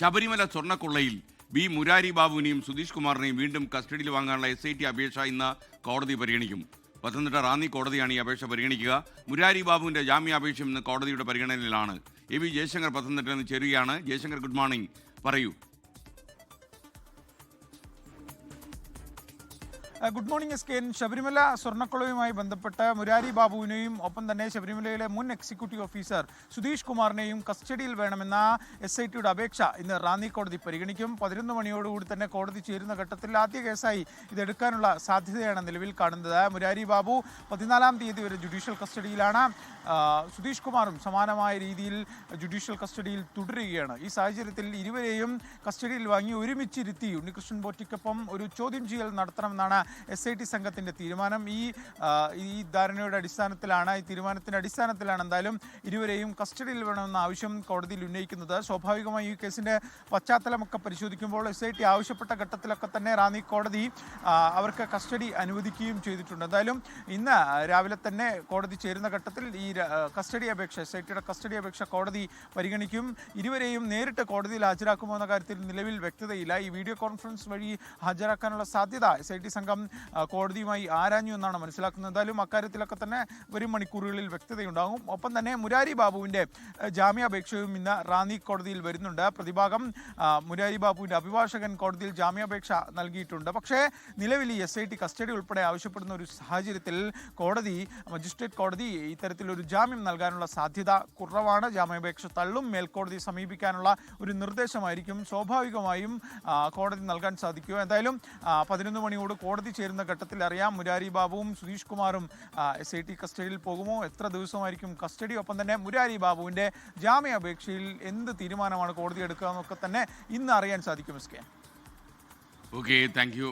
ശബരിമല സ്വർണക്കൊള്ളയിൽ ബി മുരാരി ബാബുവിനെയും സുധീഷ് കുമാറിനെയും വീണ്ടും കസ്റ്റഡിയിൽ വാങ്ങാനുള്ള എസ് ഐ ടി അപേക്ഷ ഇന്ന് കോടതി പരിഗണിക്കും. പത്തനംതിട്ട റാന്നി കോടതിയാണ് ഈ അപേക്ഷ പരിഗണിക്കുക. മുരാരി ബാബുവിന്റെ ജാമ്യാപേക്ഷ ഇന്ന് കോടതിയുടെ പരിഗണനയിലാണ്. എ വി ജയശങ്കർ പത്തനംതിട്ടയിൽ നിന്ന് ചേരുകയാണ്. Jayashankar good morning. പറയൂ. Good morning S K N Sabarimala സ്വർണക്കുളവുമായി ബന്ധപ്പെട്ട് മുരാരി ബാബുവിനെയും ഒപ്പം തന്നെ ശബരിമലയിലെ മുൻ എക്സിക്യൂട്ടീവ് ഓഫീസർ സുധീഷ് കുമാറിനെയും കസ്റ്റഡിയിൽ വേണമെന്ന എസ് ഐ ടിയുടെ അപേക്ഷ ഇന്ന് റാന്നി കോടതി പരിഗണിക്കും. പതിനൊന്ന് മണിയോടുകൂടി തന്നെ കോടതി ചേരുന്ന ഘട്ടത്തിൽ ആദ്യ കേസായി ഇതെടുക്കാനുള്ള സാധ്യതയാണ് നിലവിൽ കാണുന്നത്. മുരാരി ബാബു പതിനാലാം തീയതി വരെ ജുഡീഷ്യൽ കസ്റ്റഡിയിലാണ്. സുധീഷ് കുമാറും സമാനമായ രീതിയിൽ ജുഡീഷ്യൽ കസ്റ്റഡിയിൽ തുടരുകയാണ്. ഈ സാഹചര്യത്തിൽ ഇരുവരെയും കസ്റ്റഡിയിൽ വാങ്ങി ഒരുമിച്ചിരുത്തി ഉണ്ണികൃഷ്ണൻ പോറ്റിക്കൊപ്പം ഒരു ചോദ്യം ചെയ്യൽ നടത്തണമെന്നാണ് എസ് ഐ ടി സംഘത്തിന്റെ തീരുമാനം. ഈ ഈ ധാരണയുടെ അടിസ്ഥാനത്തിലാണ് ഈ തീരുമാനത്തിന്റെ അടിസ്ഥാനത്തിലാണ് എന്തായാലും ഇരുവരെയും കസ്റ്റഡിയിൽ വേണമെന്ന ആവശ്യം കോടതിയിൽ ഉന്നയിക്കുന്നത്. സ്വാഭാവികമായി ഈ കേസിന്റെ പശ്ചാത്തലമൊക്കെ പരിശോധിക്കുമ്പോൾ എസ് ഐ ടി ആവശ്യപ്പെട്ട ഘട്ടത്തിലൊക്കെ തന്നെ റാന്നി കോടതി അവർക്ക് കസ്റ്റഡി അനുവദിക്കുകയും ചെയ്തിട്ടുണ്ട്. എന്തായാലും ഇന്ന് രാവിലെ തന്നെ കോടതി ചേരുന്ന ഘട്ടത്തിൽ ഈ കസ്റ്റഡി അപേക്ഷ എസ് ഐ ടിയുടെ കസ്റ്റഡി അപേക്ഷ കോടതി പരിഗണിക്കും. ഇരുവരെയും നേരിട്ട് കോടതിയിൽ ഹാജരാക്കുമോ എന്ന കാര്യത്തിൽ നിലവിൽ വ്യക്തതയില്ല. ഈ വീഡിയോ കോൺഫറൻസ് വഴി ഹാജരാക്കാനുള്ള സാധ്യത എസ് ഐ ടി സംഘം ആ, കോടതിയുമായി ആരാഞ്ഞു എന്നാണ് മനസ്സിലാക്കുന്നത്. എന്തായാലും അക്കാര്യത്തിലൊക്കെ തന്നെ വരും മണിക്കൂറുകളിൽ വ്യക്തതയുണ്ടാകും. ഒപ്പം തന്നെ മുരാരി ബാബുവിന്റെ ജാമ്യാപേക്ഷയും ഇന്ന് റാന്നി കോടതിയിൽ വരുന്നുണ്ട്. പ്രതിഭാഗം മുരാരി ബാബുവിന്റെ അഭിഭാഷകൻ കോടതിയിൽ ജാമ്യാപേക്ഷ നൽകിയിട്ടുണ്ട്. പക്ഷേ നിലവിൽ എസ് ഐ ടി കസ്റ്റഡി ഉൾപ്പെടെ ആവശ്യപ്പെടുന്ന ഒരു സാഹചര്യത്തിൽ കോടതി മജിസ്ട്രേറ്റ് കോടതി ഇത്തരത്തിലൊരു ജാമ്യം നൽകാനുള്ള സാധ്യത കുറവാണ്. ജാമ്യാപേക്ഷ തള്ളും മേൽക്കോടതി സമീപിക്കാനുള്ള ഒരു നിർദ്ദേശമായിരിക്കും. സ്വാഭാവികമായും കോടതി നൽകാൻ സാധിക്കുക. എന്തായാലും പതിനൊന്ന് മണിയോട് കോടതി ചേരുന്ന ഘട്ടത്തിൽ അറിയാം. മുരാരി ബാബുവും സുധീഷ് കുമാറും എസ് ഐ ടി കസ്റ്റഡിയിൽ പോകുമോ? എത്ര ദിവസമായിരിക്കും കസ്റ്റഡി? ഒപ്പം തന്നെ മുരാരി ബാബുവിന്റെ ജാമ്യാപേക്ഷയിൽ എന്ത് തീരുമാനമാണ് കോടതി എടുക്കുക എന്നൊക്കെ തന്നെ ഇന്ന് അറിയാൻ സാധിക്കും S K okay thank you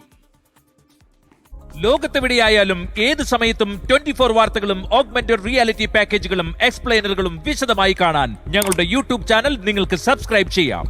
ലോകത്തെവിടെയായാലും ഏത് സമയത്തും ട്വന്റി ഫോർ വാർത്തകളും ഓഗ്മെന്റഡ് റിയാലിറ്റി പാക്കേജുകളും എക്സ്പ്ലെയിനറുകളും വിശദമായി കാണാൻ ഞങ്ങളുടെ യൂട്യൂബ് ചാനൽ നിങ്ങൾക്ക് സബ്സ്ക്രൈബ് ചെയ്യാം.